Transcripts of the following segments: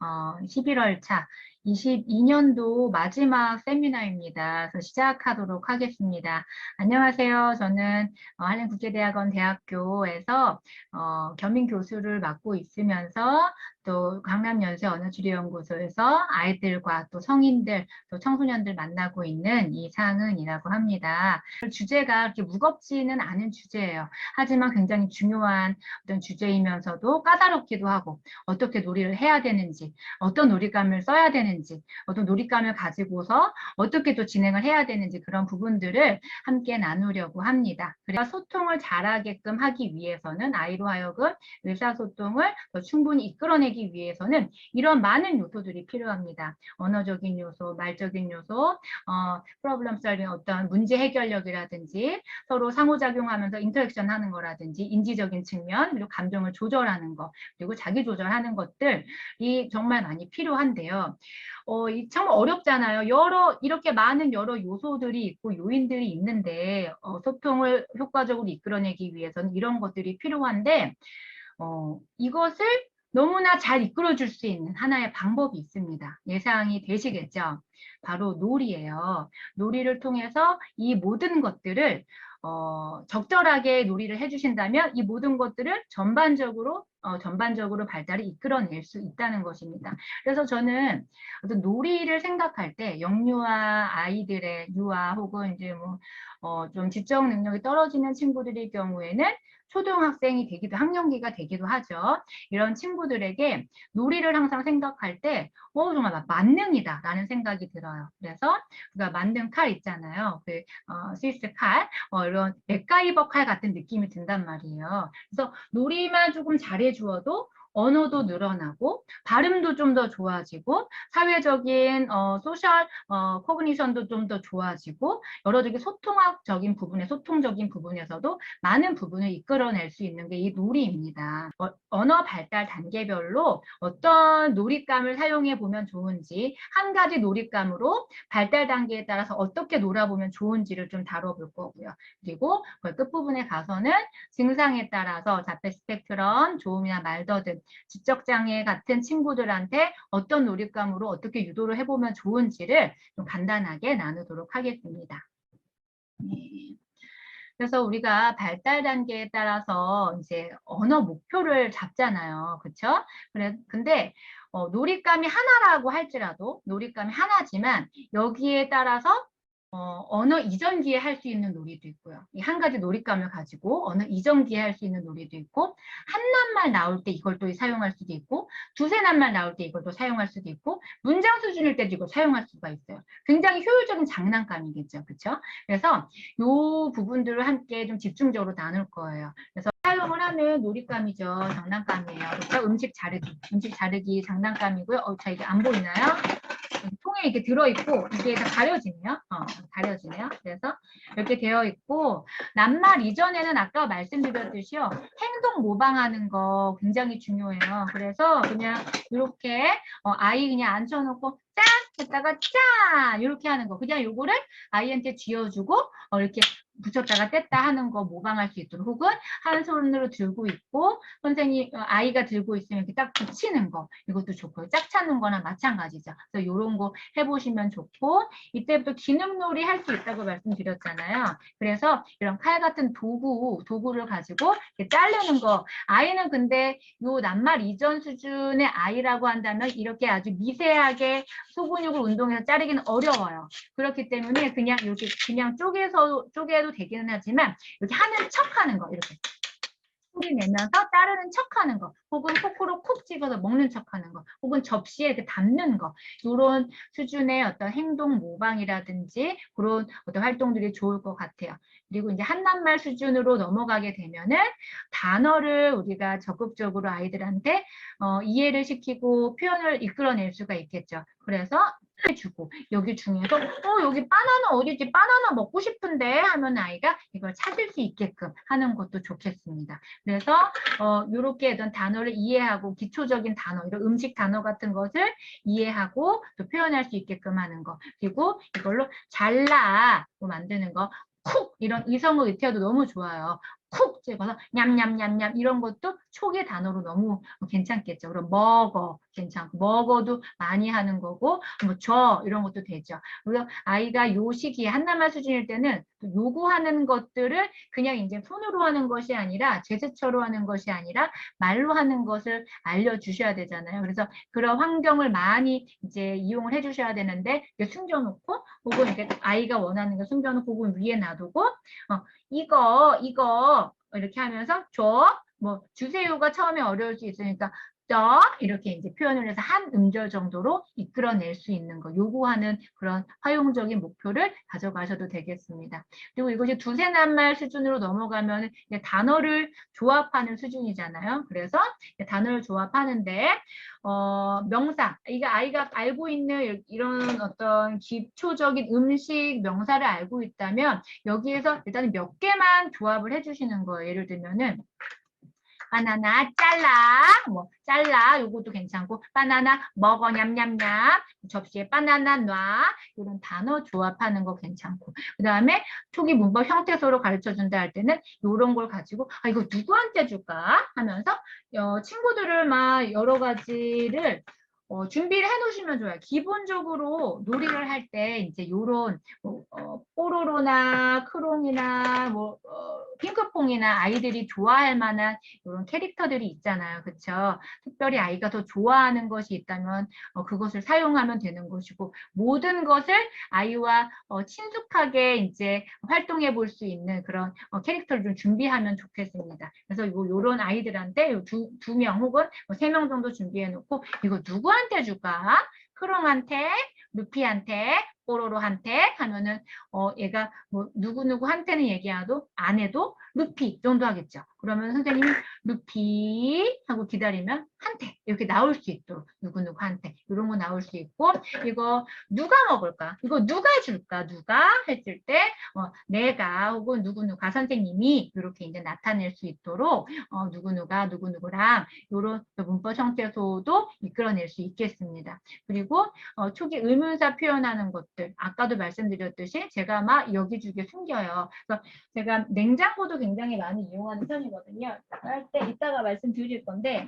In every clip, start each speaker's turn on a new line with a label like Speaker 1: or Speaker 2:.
Speaker 1: 어, 11월 차 22년도 마지막 세미나입니다. 그래서 시작하도록 하겠습니다. 안녕하세요. 저는 어, 한림국제대학원 대학교에서 어, 겸임 교수를 맡고 있으면서 또 강남연세 언어치료연구소에서 아이들과 또 성인들, 또 청소년들 만나고 있는 이상은이라고 합니다. 주제가 그렇게 무겁지는 않은 주제예요. 하지만 굉장히 중요한 어떤 주제이면서도 까다롭기도 하고 어떻게 놀이를 해야 되는지, 어떤 놀이감을 써야 되는지, 어떤 놀이감을 가지고서 어떻게 또 진행을 해야 되는지 그런 부분들을 함께 나누려고 합니다. 그래서 소통을 잘하게끔 하기 위해서는 아이로 하여금 의사소통을 더 충분히 이끌어내기 위해서는 이런 많은 요소들이 필요합니다. 언어적인 요소, 말적인 요소, 어, 프로블럼 설빙 어떤 문제 해결력이라든지 서로 상호작용하면서 인터랙션 하는 거라든지 인지적인 측면 그리고 감정을 조절하는 거 그리고 자기 조절하는 것들이 정말 많이 필요한데요. 어, 이 참 어렵잖아요. 여러 이렇게 많은 여러 요소들이 있고 요인들이 있는데 어, 소통을 효과적으로 이끌어내기 위해서는 이런 것들이 필요한데 어, 이것을 너무나 잘 이끌어줄 수 있는 하나의 방법이 있습니다. 예상이 되시겠죠? 바로 놀이예요. 놀이를 통해서 이 모든 것들을 어, 적절하게 놀이를 해주신다면 이 모든 것들을 전반적으로 어, 전반적으로 발달을 이끌어낼 수 있다는 것입니다. 그래서 저는 어떤 놀이를 생각할 때 영유아 아이들의 유아 혹은 이제 뭐 어, 좀 지적 능력이 떨어지는 친구들의 경우에는 초등학생이 되기도 학령기가 되기도 하죠. 이런 친구들에게 놀이를 항상 생각할 때 어, 정말 만능이다 라는 생각이 들어요. 그래서 우리가 만능 칼 있잖아요. 그 어, 스위스 칼, 어, 이런 맥가이버 칼 같은 느낌이 든단 말이에요. 그래서 놀이만 조금 잘해주어도 언어도 늘어나고 발음도 좀 더 좋아지고 사회적인 어, 소셜 어, 코그니션도 좀 더 좋아지고 여러 가지 소통학적인 부분에 소통적인 부분에서도 많은 부분을 이끌어낼 수 있는 게 이 놀이입니다. 어, 언어 발달 단계별로 어떤 놀잇감을 사용해 보면 좋은지 한 가지 놀잇감으로 발달 단계에 따라서 어떻게 놀아보면 좋은지를 좀 다뤄볼 거고요. 그리고 그 끝부분에 가서는 증상에 따라서 자폐 스펙트럼, 조음이나 말더듬 지적장애 같은 친구들한테 어떤 놀잇감으로 어떻게 유도를 해보면 좋은지를 좀 간단하게 나누도록 하겠습니다. 네. 그래서 우리가 발달 단계에 따라서 이제 언어 목표를 잡잖아요. 그렇죠? 그래 근데 어, 놀잇감이 하나라고 할지라도 놀잇감이 하나지만 여기에 따라서 어, 언어 이전기에 할 수 있는 놀이도 있고요. 이 한 가지 놀잇감을 가지고 언어 이전기에 할 수 있는 놀이도 있고 한 낱말 나올 때 이걸 또 사용할 수도 있고 두세 낱말 나올 때 이걸 또 사용할 수도 있고 문장 수준일 때도 이걸 사용할 수가 있어요. 굉장히 효율적인 장난감이겠죠. 그렇죠? 그래서 이 부분들을 함께 좀 집중적으로 나눌 거예요. 그래서 사용을 하는 놀잇감이죠. 장난감이에요. 그렇죠? 음식 자르기, 음식 자르기 장난감이고요. 어, 자 이게 안 보이나요? 통에 이렇게 들어있고 이게 다 가려지네요. 어, 가려지네요. 그래서 이렇게 되어 있고 낱말 이전에는 아까 말씀드렸듯이요. 행동 모방하는 거 굉장히 중요해요. 그래서 그냥 이렇게 어, 아이 그냥 앉혀놓고 짠 했다가 짠 이렇게 하는 거 그냥 요거를 아이한테 쥐어주고 어, 이렇게 붙였다가 뗐다 하는 거 모방할 수 있도록 혹은 한 손으로 들고 있고 선생님 어, 아이가 들고 있으면 이렇게 딱 붙이는 거. 이것도 좋고요. 짝 찾는 거나 마찬가지죠. 그래서 이런 거 해보시면 좋고 이때부터 기능놀이 할 수 있다고 말씀드렸잖아요. 그래서 이런 칼 같은 도구 도구를 가지고 이렇게 자르는 거. 아이는 근데 요 낱말 이전 수준의 아이라고 한다면 이렇게 아주 미세하게 소근육을 운동해서 자르기는 어려워요. 그렇기 때문에 그냥 여기 그냥 쪼개서 쪼개도 되기는 하지만 이렇게 하는 척 하는 거 이렇게 소리 내면서 따르는 척 하는 거 혹은 포크로 콕 찍어서 먹는 척 하는 거 혹은 접시에 담는 거 이런 수준의 어떤 행동 모방이라든지 그런 어떤 활동들이 좋을 것 같아요. 그리고 이제 한낱말 수준으로 넘어가게 되면은 단어를 우리가 적극적으로 아이들한테 어, 이해를 시키고 표현을 이끌어낼 수가 있겠죠. 그래서 해주고 여기 중에서 어 여기 바나나 어디지 바나나 먹고 싶은데 하면 아이가 이걸 찾을 수 있게끔 하는 것도 좋겠습니다. 그래서 어 이렇게 어떤 단어를 이해하고 기초적인 단어 이런 음식 단어 같은 것을 이해하고 또 표현할 수 있게끔 하는 거 그리고 이걸로 잘라 만드는 거 쿡 이런 이성어 의태어도 너무 좋아요. 쿡 찍어서 냠냠냠냠 이런 것도 초기 단어로 너무 괜찮겠죠. 그럼 먹어 괜찮고 먹어도 많이 하는 거고 뭐줘 이런 것도 되죠. 그래서 아이가 요 시기에 한나말 수준일 때는 또 요구하는 것들을 그냥 이제 손으로 하는 것이 아니라 제스처로 하는 것이 아니라 말로 하는 것을 알려주셔야 되잖아요. 그래서 그런 환경을 많이 이제 이용을 해주셔야 되는데 이렇게 숨겨놓고 혹은 이렇게 아이가 원하는 거 숨겨놓고 혹은 위에 놔두고 어, 이거 이거 이렇게 하면서 줘 뭐 주세요가 처음에 어려울 수 있으니까 더 이렇게 이제 표현을 해서 한 음절 정도로 이끌어낼 수 있는 거 요구하는 그런 활용적인 목표를 가져가셔도 되겠습니다. 그리고 이것이 두세 낱말 수준으로 넘어가면 이제 단어를 조합하는 수준이잖아요. 그래서 단어를 조합하는데 어, 명사 이게 아이가 알고 있는 이런 어떤 기초적인 음식 명사를 알고 있다면 여기에서 일단 몇 개만 조합을 해주시는 거예요. 예를 들면은 바나나 잘라. 뭐 잘라. 요것도 괜찮고. 바나나 먹어. 냠냠냠. 접시에 바나나 놔. 이런 단어 조합하는 거 괜찮고. 그 다음에 초기 문법 형태소로 가르쳐 준다 할 때는 이런 걸 가지고 아 이거 누구한테 줄까? 하면서 어, 친구들을 막 여러 가지를 어, 준비를 해 놓으시면 좋아요. 기본적으로 놀이를 할 때 이제 요런 뭐, 어, 뽀로로나 크롱이나 뭐 어, 핑크퐁이나 아이들이 좋아할 만한 이런 캐릭터들이 있잖아요. 그렇죠? 특별히 아이가 더 좋아하는 것이 있다면 어, 그것을 사용하면 되는 것이고 모든 것을 아이와 어, 친숙하게 이제 활동해 볼 수 있는 그런 어, 캐릭터를 좀 준비하면 좋겠습니다. 그래서 요, 요런 아이들한테 두두명 혹은 뭐 세명 정도 준비해 놓고 이거 누구한테 줄까? 크롱한테, 루피한테, 뽀로로한테 하면은 어 얘가 뭐 누구누구한테는 얘기해도 안 해도 루피 정도 하겠죠. 그러면 선생님이 루피 하고 기다리면 한테 이렇게 나올 수 있도록 누구누구한테 이런 거 나올 수 있고 이거 누가 먹을까? 이거 누가 줄까? 누가 했을 때 어, 내가 혹은 누구누가 선생님이 이렇게 이제 나타낼 수 있도록 어, 누구누가 누구누구랑 이런 문법 형태소도 이끌어낼 수 있겠습니다. 그리고 어, 초기 의문사 표현하는 것들 아까도 말씀드렸듯이 제가 막 여기저기 숨겨요. 그래서 제가 냉장고도 굉장히 많이 이용하는 편이거든요. 할 때 이따가 말씀드릴 건데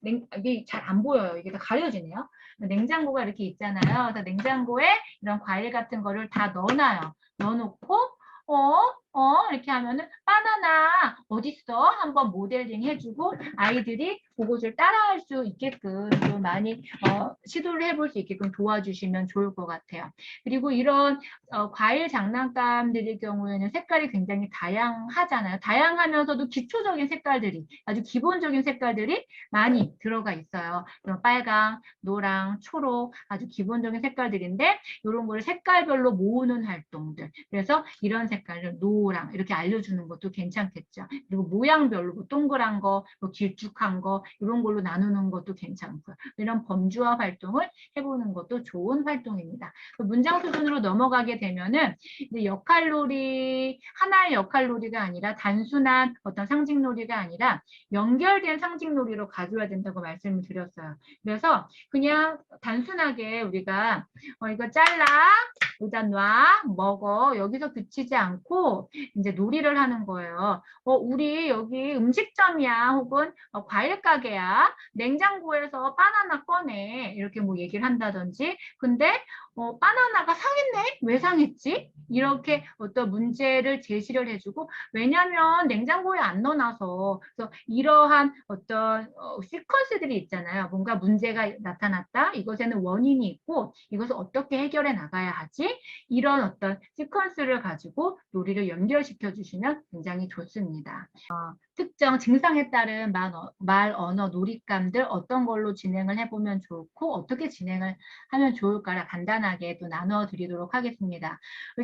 Speaker 1: 냉, 이게 잘 안 보여요. 이게 다 가려지네요. 냉장고가 이렇게 있잖아요. 냉장고에 이런 과일 같은 거를 다 넣어놔요. 넣어놓고 어? 어? 이렇게 하면은 바나나 어딨어? 한번 모델링 해주고 아이들이 그것을 따라할 수 있게끔 좀 많이 어, 시도를 해볼 수 있게끔 도와주시면 좋을 것 같아요. 그리고 이런 어, 과일 장난감들의 경우에는 색깔이 굉장히 다양하잖아요. 다양하면서도 기초적인 색깔들이 아주 기본적인 색깔들이 많이 들어가 있어요. 빨강, 노랑, 초록 아주 기본적인 색깔들인데 이런 걸 색깔별로 모으는 활동들. 그래서 이런 색깔을 노랑 이렇게 알려주는 것도 괜찮겠죠. 그리고 모양별로 뭐 동그란 거, 뭐 길쭉한 거 이런 걸로 나누는 것도 괜찮고요. 이런 범주화 활동을 해보는 것도 좋은 활동입니다. 그 문장 수준으로 넘어가게 되면은 이제 역할놀이 하나의 역할놀이가 아니라 단순한 어떤 상징놀이가 아니라 연결된 상징놀이로 가져야 된다고 말씀을 드렸어요. 그래서 그냥 단순하게 우리가 어, 이거 잘라 여기다 놔 먹어 여기서 그치지 않고 이제 놀이를 하는 거예요. 어 우리 여기 음식점이야 혹은 어, 과일 가게야 냉장고에서 바나나 꺼내 이렇게 뭐 얘기를 한다든지 근데 어, 바나나가 상했네? 왜 상했지? 이렇게 어떤 문제를 제시를 해주고 왜냐하면 냉장고에 안 넣어놔서 그래서 이러한 어떤 어, 시퀀스들이 있잖아요. 뭔가 문제가 나타났다. 이것에는 원인이 있고 이것을 어떻게 해결해 나가야 하지? 이런 어떤 시퀀스를 가지고 놀이를 연 결시켜 주시면 굉장히 좋습니다. 어, 특정 증상에 따른 말, 어, 말 언어 놀잇감들 어떤 걸로 진행을 해보면 좋고 어떻게 진행을 하면 좋을까를 간단하게 또 나눠 드리도록 하겠습니다.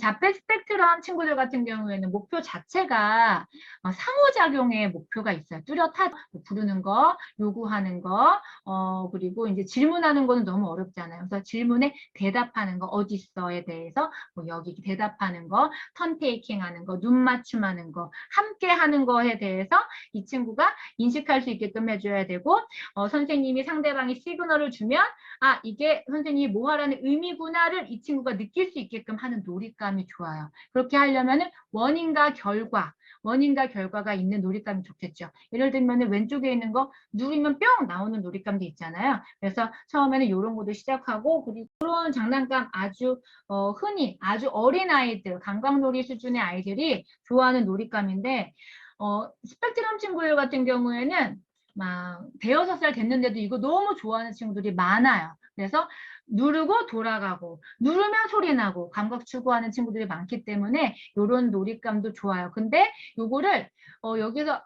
Speaker 1: 자폐 스펙트럼 친구들 같은 경우에는 목표 자체가 어, 상호작용의 목표가 있어요. 뚜렷하게 부르는 거, 요구하는 거, 어, 그리고 이제 질문하는 거는 너무 어렵잖아요. 그래서 질문에 대답하는 거, 어딨어에 대해서 뭐 여기 대답하는 거, 턴 테이킹 하는 거, 눈 맞춤하는 거, 함께 하는 거에 대해서 이 친구가 인식할 수 있게끔 해줘야 되고 어, 선생님이 상대방이 시그널을 주면 아 이게 선생님이 뭐 하라는 의미구나를 이 친구가 느낄 수 있게끔 하는 놀잇감이 좋아요. 그렇게 하려면 은 원인과 결과 원인과 결과가 있는 놀잇감이 좋겠죠. 예를 들면 왼쪽에 있는 거 누르면 뿅 나오는 놀잇감도 있잖아요. 그래서 처음에는 이런 것도 시작하고 그리고 그런 장난감 아주 어, 흔히 아주 어린 아이들, 감각놀이 수준의 아이들이 좋아하는 놀잇감인데 어, 스펙트럼 친구들 같은 경우에는 막 대여섯 살 됐는데도 이거 너무 좋아하는 친구들이 많아요. 그래서 누르고 돌아가고 누르면 소리 나고 감각 추구하는 친구들이 많기 때문에 이런 놀잇감도 좋아요. 근데 요거를 어, 여기서 어,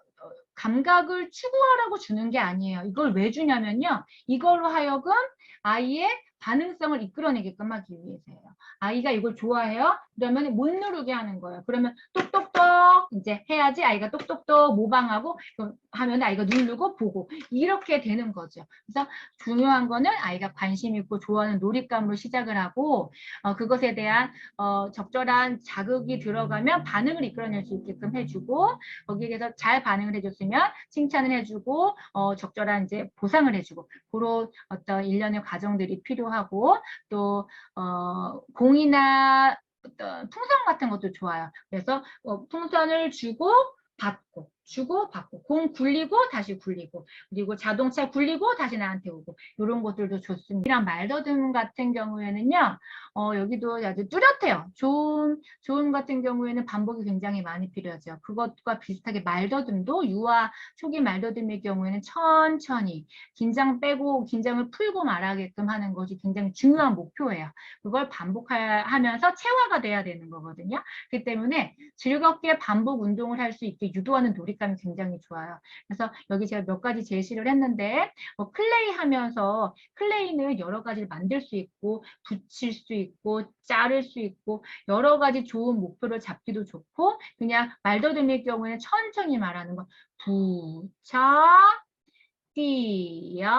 Speaker 1: 감각을 추구하라고 주는 게 아니에요. 이걸 왜 주냐면요. 이걸로 하여금 아이의 반응성을 이끌어내게끔 하기 위해서예요. 아이가 이걸 좋아해요? 그러면 못 누르게 하는 거예요. 그러면 똑똑똑 이제 해야지 아이가 똑똑똑 모방하고 하면 아이가 누르고 보고 이렇게 되는 거죠. 그래서 중요한 거는 아이가 관심 있고 좋아하는 놀잇감으로 시작을 하고 어, 그것에 대한 어, 적절한 자극이 들어가면 반응을 이끌어낼 수 있게끔 해주고 거기에 대해서 잘 반응을 해줬으면 칭찬을 해주고 어, 적절한 이제 보상을 해주고 그런 어떤 일련의 과정들이 필요 하고 또 어, 공이나 어떤 풍선 같은 것도 좋아요. 그래서 어, 풍선을 주고 받고 주고 받고 공 굴리고 다시 굴리고 그리고 자동차 굴리고 다시 나한테 오고 이런 것들도 좋습니다. 이랑 말더듬 같은 경우에는요. 어, 여기도 아주 뚜렷해요. 좋은 좋은 같은 경우에는 반복이 굉장히 많이 필요하죠. 그것과 비슷하게 말더듬도 유아 초기 말더듬의 경우에는 천천히 긴장 빼고 긴장을 풀고 말하게끔 하는 것이 굉장히 중요한 목표예요. 그걸 반복하면서 체화가 돼야 되는 거거든요. 그렇기 때문에 즐겁게 반복 운동을 할 수 있게 유도하는 놀이 그립감이 굉장히 좋아요. 그래서 여기 제가 몇 가지 제시를 했는데 뭐 클레이 하면서 클레이는 여러 가지를 만들 수 있고 붙일 수 있고 자를 수 있고 여러 가지 좋은 목표를 잡기도 좋고 그냥 말더듬일 경우에는 천천히 말하는 거 부쳐 띄어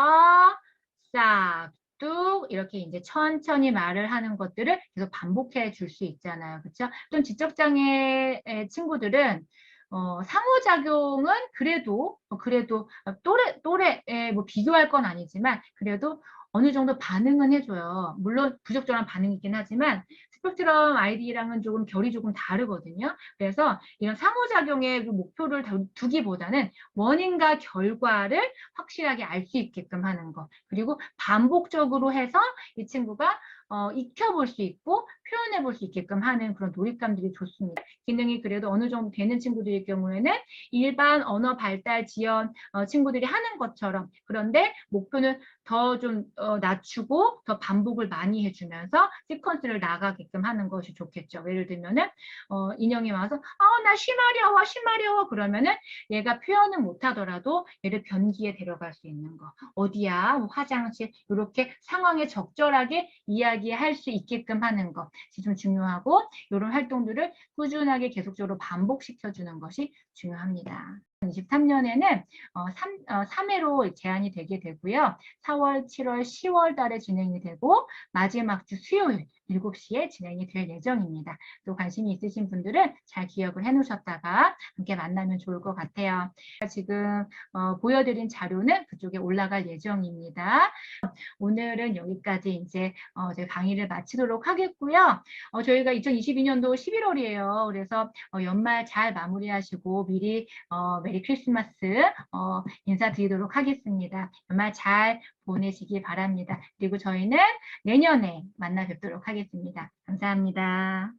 Speaker 1: 싹둑 이렇게 이제 천천히 말을 하는 것들을 계속 반복해 줄 수 있잖아요. 그렇죠? 또 지적장애 친구들은 어, 상호작용은 그래도 어, 그래도 또래 또래에 뭐 비교할 건 아니지만 그래도 어느 정도 반응은 해줘요. 물론 부적절한 반응이긴 하지만 스펙트럼 아이디랑은 조금 결이 조금 다르거든요. 그래서 이런 상호작용의 그 목표를 두기보다는 원인과 결과를 확실하게 알 수 있게끔 하는 것. 그리고 반복적으로 해서 이 친구가 어, 익혀볼 수 있고 표현해 볼 수 있게끔 하는 그런 놀잇감들이 좋습니다. 기능이 그래도 어느 정도 되는 친구들일 경우에는 일반 언어 발달 지연 어, 친구들이 하는 것처럼 그런데 목표는 더좀 어, 낮추고 더 반복을 많이 해주면서 시퀀스를 나가게끔 하는 것이 좋겠죠. 예를 들면은 어, 인형이 와서 아나 심하려워 심하려워. 그러면은 얘가 표현은 못하더라도 얘를 변기에 데려갈 수 있는 거. 어디야? 뭐 화장실. 이렇게 상황에 적절하게 이야기할 수 있게끔 하는 것이 좀 중요하고 이런 활동들을 꾸준하게 계속적으로 반복시켜주는 것이 중요합니다. 2023년에는 어, 3, 어, 3회로 제한이 되게 되고요. 4월, 7월, 10월 달에 진행이 되고 마지막 주 수요일 7시에 진행이 될 예정입니다. 또 관심이 있으신 분들은 잘 기억을 해놓으셨다가 함께 만나면 좋을 것 같아요. 지금 어, 보여드린 자료는 그쪽에 올라갈 예정입니다. 오늘은 여기까지 이제 어, 제 강의를 마치도록 하겠고요. 어, 저희가 2022년도 11월이에요. 그래서 어, 연말 잘 마무리하시고 미리 어, 메리 크리스마스 어, 인사드리도록 하겠습니다. 연말 잘 보내시기 바랍니다. 그리고 저희는 내년에 만나 뵙도록 하겠습니다. 감사합니다.